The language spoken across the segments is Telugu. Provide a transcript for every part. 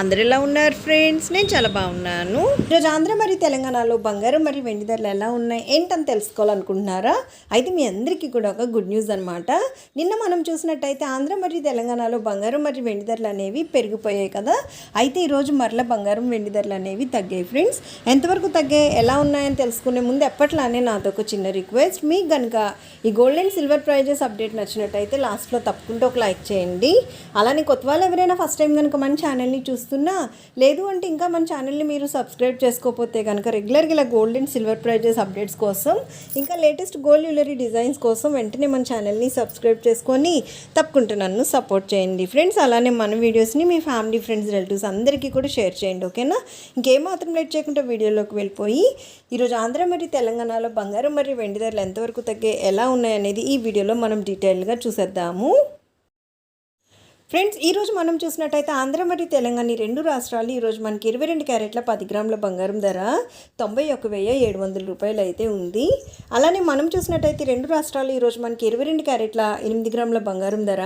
అందరు ఎలా ఉన్నారు ఫ్రెండ్స్. నేను చాలా బాగున్నాను. ఈరోజు ఆంధ్ర మరియు తెలంగాణలో బంగారం మరియు వెండి ధరలు ఎలా ఉన్నాయి? ఏంటని తెలుసుకోవాలనుకుంటున్నారా? అయితే మీ అందరికీ కూడా ఒక గుడ్ న్యూస్ అనమాట నిన్న మనం చూసినట్టయితే ఆంధ్ర మరియు తెలంగాణలో బంగారం మరియు వెండి ధరలు అనేవి పెరిగిపోయాయి కదా. అయితే ఈరోజు మరల బంగారం వెండి ధరలు అనేవి తగ్గాయి ఫ్రెండ్స్. ఎంతవరకు తగ్గాయి ఎలా ఉన్నాయని తెలుసుకునే ముందు ఎప్పట్లానే నాతో ఒక చిన్న రిక్వెస్ట్ మీకు కనుక ఈ gold and silver prizes update నచ్చినట్టయితే లాస్ట్లో తప్పకుండా ఒక లైక్ చేయండి. అలానే కొత్త వాళ్ళు ఎవరైనా ఫస్ట్ టైం కనుక మన ఛానల్ని ఇస్తున్నా లేదు అంటే ఇంకా మన ఛానల్ని మీరు సబ్స్క్రైబ్ చేసుకోకపోతే కనుక రెగ్యులర్గా ఇలా gold and silver prizes updates కోసం ఇంకా లేటెస్ట్ గోల్డ్ జ్యువెలరీ డిజైన్స్ కోసం వెంటనే మన ఛానల్ని సబ్స్క్రైబ్ చేసుకొని తప్పకుండా నన్ను సపోర్ట్ చేయండి. ఫ్రెండ్స్ అలానే మన వీడియోస్ని మీ ఫ్యామిలీ ఫ్రెండ్స్ రిలేటివ్స్ అందరికీ కూడా షేర్ చేయండి ఓకేనా ఇంకేమాత్రం లేట్ చేయకుండా వీడియోలోకి వెళ్ళిపోయి ఈరోజు ఆంధ్ర మరియు తెలంగాణలో బంగారం మరియు వెండి ధరలు ఎంతవరకు తగ్గే ఎలా ఉన్నాయనేది ఈ వీడియోలో మనం డీటెయిల్గా చూసేద్దాము. ఫ్రెండ్స్ ఈరోజు మనం చూసినట్టయితే ఆంధ్ర మరియు తెలంగాణ రెండు రాష్ట్రాలు ఈరోజు మనకి ఇరవై రెండు క్యారెట్ల పది గ్రాముల బంగారం ధర తొంభై ఒక వెయ్యి ఏడు వందల రూపాయలు అయితే ఉంది. అలానే మనం చూసినట్టయితే రెండు రాష్ట్రాలు ఈరోజు మనకి ఇరవై రెండు క్యారెట్ల ఎనిమిది గ్రాముల బంగారం ధర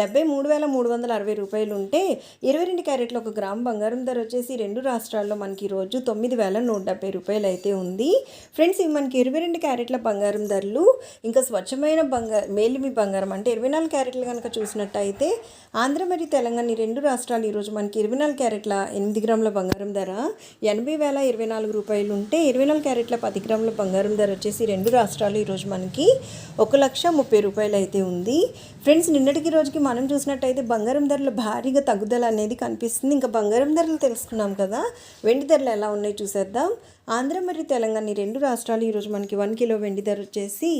డెబ్బై మూడు వేల మూడు వందల అరవై రూపాయలు ఉంటే ఇరవై రెండు క్యారెట్ల ఒక గ్రామ్ బంగారం ధర వచ్చేసి రెండు రాష్ట్రాల్లో మనకి ఈరోజు తొమ్మిది వేల నూట డెబ్బై రూపాయలు అయితే ఉంది. ఫ్రెండ్స్ ఇవి మనకి ఇరవై రెండు క్యారెట్ల బంగారం ధరలు. ఇంకా స్వచ్ఛమైన బంగారం మేలిమి బంగారం అంటే ఇరవై నాలుగు క్యారెట్లు కనుక చూసినట్టయితే ఆంధ్ర మరియు తెలంగాణ ఈ రెండు రాష్ట్రాలు ఈరోజు మనకి ఇరవై నాలుగు క్యారెట్ల ఎనిమిది గ్రాముల బంగారం ధర ఎనభై వేల ఇరవై నాలుగు రూపాయలు ఉంటే ఇరవై నాలుగు క్యారెట్ల పది గ్రాముల బంగారం ధర వచ్చేసి రెండు రాష్ట్రాలు ఈరోజు మనకి ఒక లక్ష ముప్పై రూపాయలు అయితే ఉంది. ఫ్రెండ్స్ నిన్నటికి రోజుకి మనం చూసినట్టయితే బంగారం ధరలు భారీగా తగ్గుదల అనేది కనిపిస్తుంది. ఇంకా బంగారం ధరలు తెలుసుకున్నాం కదా వెండి ధరలు ఎలా ఉన్నాయి చూసేద్దాం. ఆంధ్ర మరియు తెలంగాణ ఈ రెండు రాష్ట్రాలు ఈరోజు మనకి వన్ కిలో వెండి ధర వచ్చేసి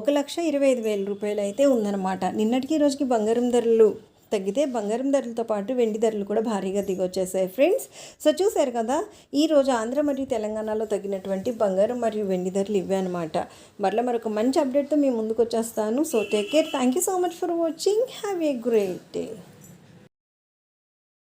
ఒక లక్ష ఇరవై ఐదు వేల రూపాయలు అయితే ఉందన్నమాట. నిన్నటికి రోజుకి బంగారం ధరలు తగ్గితే బంగారం ధరలతో పాటు వెండి ధరలు కూడా భారీగా దిగొచ్చేసాయి ఫ్రెండ్స్. సో చూశారు కదా ఈరోజు ఆంధ్ర మరియు తెలంగాణలో తగ్గినటువంటి బంగారం మరియు వెండి ధరలు ఇవే అనమాట మరలా మరొక మంచి అప్డేట్తో మేము ముందుకు వచ్చేస్తాను. So take care thank you so much for watching have a great day